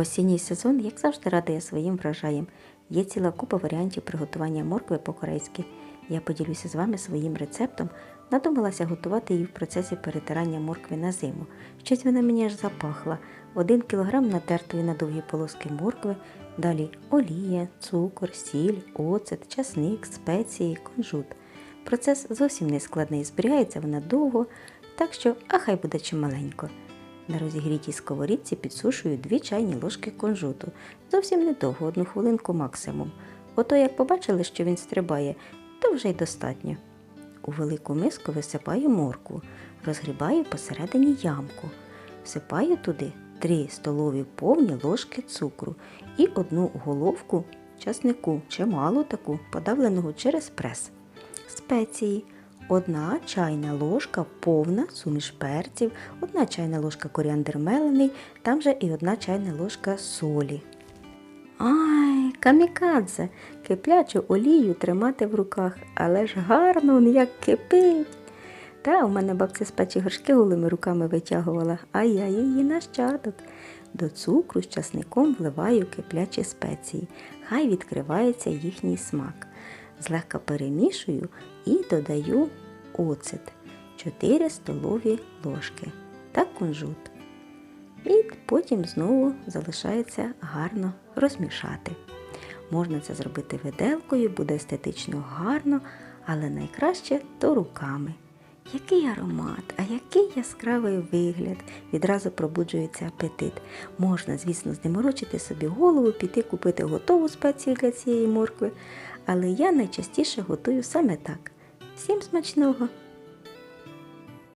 Осінній сезон, як завжди, радує своїм врожаєм. Є ціла купа варіантів приготування моркви по-корейськи. Я поділюся з вами своїм рецептом. Надумалася готувати її в процесі перетирання моркви на зиму. Щось вона мені аж запахла. Один кілограм натертої на довгі полоски моркви, далі олія, цукор, сіль, оцет, часник, спеції, кунжут. Процес зовсім не складний, зберігається вона довго, так що, а хай буде чималенько. На розігрітій сковорідці підсушую 2 чайні ложки кунжуту. Зовсім недовго, одну хвилинку максимум. Ото як побачили, що він стрибає, то вже й достатньо. У велику миску висипаю моркву, розгрібаю посередині ямку. Всипаю туди 3 столові повні ложки цукру і одну головку часнику, чималу таку, подавленого через прес. Спеції. Одна чайна ложка повна суміш перців, одна чайна ложка коріандр мелений, там же і одна чайна ложка солі. Ай, камікадзе, киплячу олію тримати в руках, але ж гарно он як кипить. Та у мене бабця з печі горшки голими руками витягувала, а я її нащадок. До цукру з часником вливаю киплячі спеції, хай відкривається їхній смак. Злегка перемішую і додаю оцет 4 столові ложки та кунжут. І потім знову залишається гарно розмішати. Можна це зробити виделкою, буде естетично гарно, але найкраще то руками. Який аромат, а який яскравий вигляд, відразу пробуджується апетит. Можна, звісно, знеморочити собі голову, піти купити готову спецію для цієї моркви, але я найчастіше готую саме так. Всім смачного!